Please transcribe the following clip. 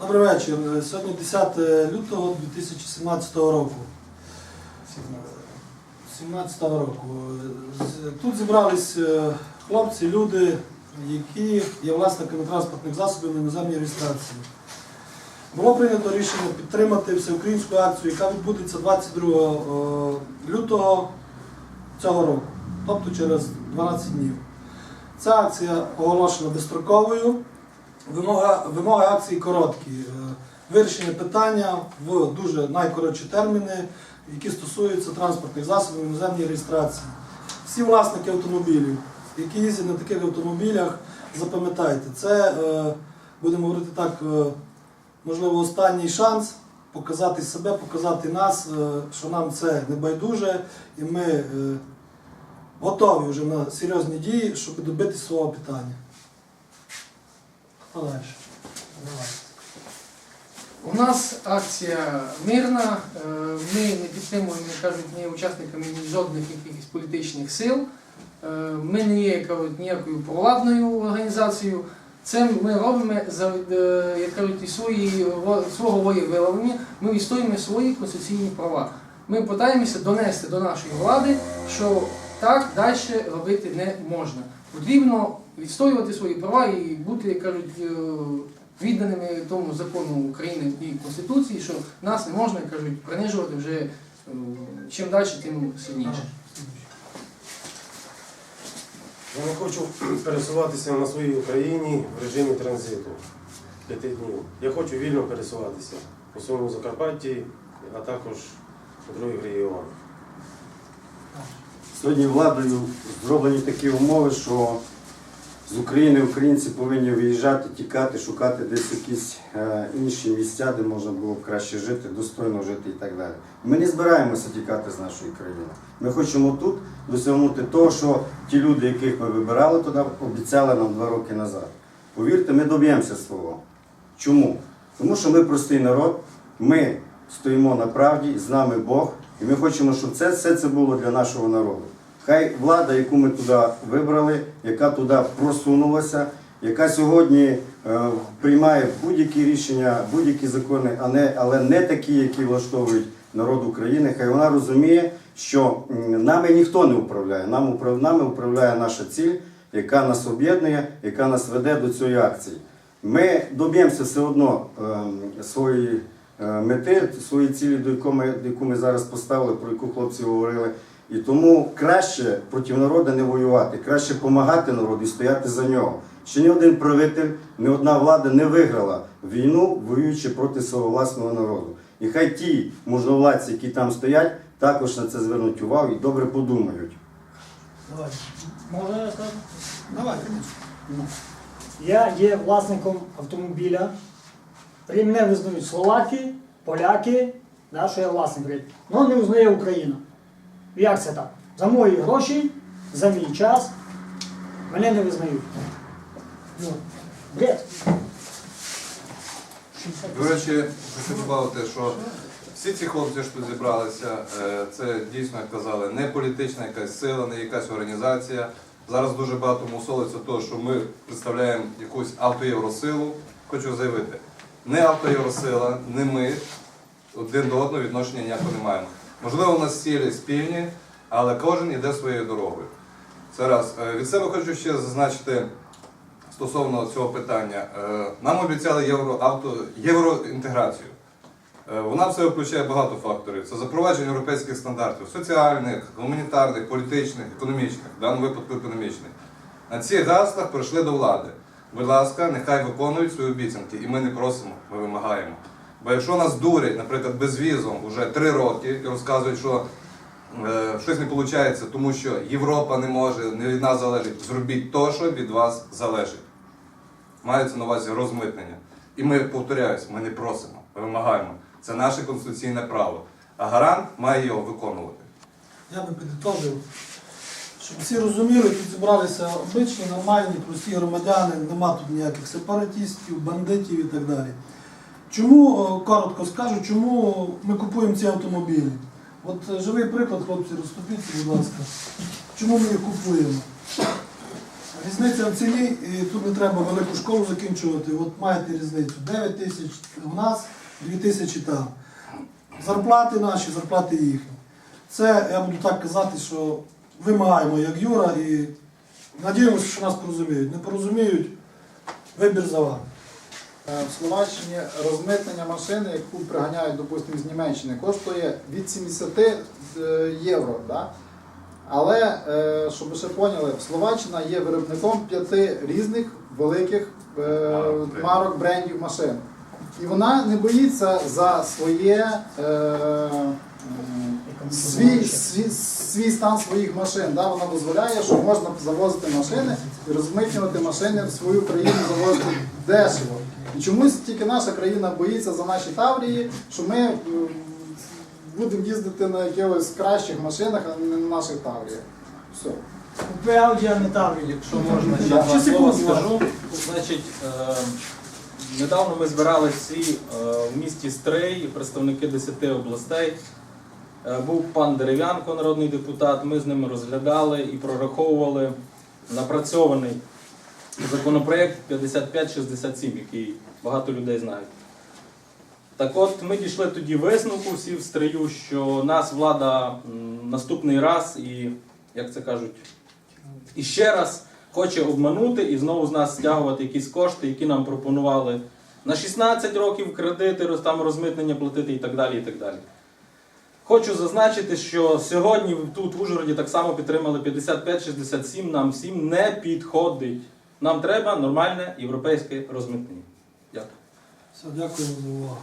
Добрий вечір. Сьогодні 10 лютого 2017 року. 17 року. Тут зібрались е, хлопці, люди, які є власниками транспортних засобів на іноземній реєстрації. Було прийнято рішення підтримати всеукраїнську акцію, яка відбудеться 22 лютого цього року, тобто через 12 днів. Ця акція оголошена безстроковою. Вимога, вимоги акції короткі. Е, Вирішення питання в дуже найкоротші терміни, які стосуються транспортних засобів іноземній реєстрації. Всі власники автомобілів, які їздять на таких автомобілях, запам'ятайте, це, е, будемо говорити так, е, можливо, останній шанс показати себе, показати нас, що нам це не байдуже, і ми готові вже на серйозні дії, щоб добити свого питання. Хто далі? У нас акція мирна, е, ми не підтримуємо, як кажуть, ні учасниками ні жодних якихось політичних сил. Е, Ми не є ніякою провладною організацією. Це ми робимо за е, як кажуть, свої, свого волевиявлення, ми відстоюємо свої конституційні права. Ми намагаємося донести до нашої влади, що так далі робити не можна. Потрібно відстоювати свої права і бути, як кажуть, е, відданими тому закону України і Конституції, що нас не можна, як кажуть, принижувати вже е, чим далі, тим сильніше. Я не хочу пересуватися на своїй Україні в режимі транзиту п'яти днів. Я хочу вільно пересуватися у своєму Закарпатті, а також у других регіонах. Сьогодні владою зроблені такі умови, що з України українці повинні виїжджати, тікати, шукати десь якісь е, інші місця, де можна було б краще жити, достойно жити і так далі. Ми не збираємося тікати з нашої країни. Ми хочемо тут досягнути того, що ті люди, яких ми вибирали туди, обіцяли нам два роки назад. Повірте, ми доб'ємося свого. Чому? Тому що ми простий народ, ми стоїмо на правді, з нами Бог, і ми хочемо, щоб це все це було для нашого народу. Хай влада, яку ми туди вибрали, яка туди просунулася, яка сьогодні е, приймає будь-які рішення, будь-які закони, а не, але не такі, які влаштовують народ України. Хай вона розуміє, що нами ніхто не управляє. Нам нами управляє наша ціль, яка нас об'єднує, яка нас веде до цієї акції. Ми доб'ємося все одно ем, своєї е, мети, своєї цілі, до якої ми, яку ми зараз поставили, про яку хлопці говорили. І тому краще проти народу не воювати, краще допомагати народу і стояти за нього. Ще ні один правитель, ні одна влада не виграла війну, воюючи проти свого власного народу. І хай ті можновладці, які там стоять, також на це звернуть увагу і добре подумають. Давай. Можна я? Давай. Я є власником автомобіля. При мене визнають словаки, поляки, да, що я власник. але не визнає Україна. Як це так? За мої гроші, за мій час мене не визнають. Ну, бред. До речі, хочу додати, що всі ці хлопці, що тут зібралися, е, це дійсно, як казали, не політична якась сила, не якась організація. Зараз дуже багато мусолиться того, що ми представляємо якусь автоєвросилу. Хочу заявити, не автоєвросила, не ми один до одного відношення ніякого не маємо. Можливо, у нас цілі спільні, але кожен іде своєю дорогою. Це раз. Е, Від себе хочу ще зазначити стосовно цього питання. Е, Нам обіцяли євро, авто, євроінтеграцію. Е, Вона все включає багато факторів. Це запровадження європейських стандартів соціальних, гуманітарних, політичних, економічних, в даному випадку економічних. На цих гаслах прийшли до влади. Будь ласка, нехай виконують свої обіцянки, і ми не просимо, ми вимагаємо. Бо якщо нас дурять, наприклад, безвізом вже три роки і розказують, що е, щось не виходить, тому що Європа не може, не від нас залежить, зробіть то, що від вас залежить. Мається на увазі розмитнення. І ми, повторяюсь, ми не просимо, ми вимагаємо. Це наше конституційне право. А гарант має його виконувати. Я би підготовив, щоб всі розуміли, тут зібралися обичні, нормальні, прості громадяни, нема тут ніяких сепаратистів, бандитів і так далі. Чому, коротко скажу, чому ми купуємо ці автомобілі? От е, живий приклад, хлопці, розступіться, будь ласка. Чому ми їх купуємо? Різниця в ціні, і тут не треба велику школу закінчувати. От маєте різницю. 9 тисяч у нас, 2 тисячі там. Зарплати наші, зарплати їхні. Це, я буду так казати, що вимагаємо, як Юра, і надіємося, що нас порозуміють. Не порозуміють, вибір за вами. Е, В Словаччині розмитнення машини, яку приганяють, допустимо, з Німеччини, коштує від 70 е, євро. Да? Але, е, щоб ви ще поняли, Словаччина є виробником п'яти різних великих марок брендів машин. І вона не боїться за своє е, свій, свій, свій стан своїх машин. Да? Вона дозволяє, що можна завозити машини і розмитнювати машини в свою країну, завозити дешево. І чомусь тільки наша країна боїться за наші таврії, що ми будемо їздити на якихось кращих машинах, а не на наших тавріях. Все. Купи Audi, а не Таврію. Якщо можна, ще два слова скажу. Значить, е, недавно ми збирали всі е, в місті Стрий, представники 10 областей. Е, був пан Дерев'янко, народний депутат. Ми з ними розглядали і прораховували напрацьований законопроект 5567, який багато людей знають. Так от ми дійшли тоді висновку всі в стрию, що нас влада наступний раз і, як це кажуть, і ще раз хоче обманути і знову з нас стягувати якісь кошти, які нам пропонували на 16 років кредити, там розмитнення платити і так далі. і так далі. Хочу зазначити, що сьогодні тут в Ужгороді так само підтримали 55-67, нам всім не підходить. Нам треба нормальне європейське розмитнення. Дякую. Все, дякую за увагу.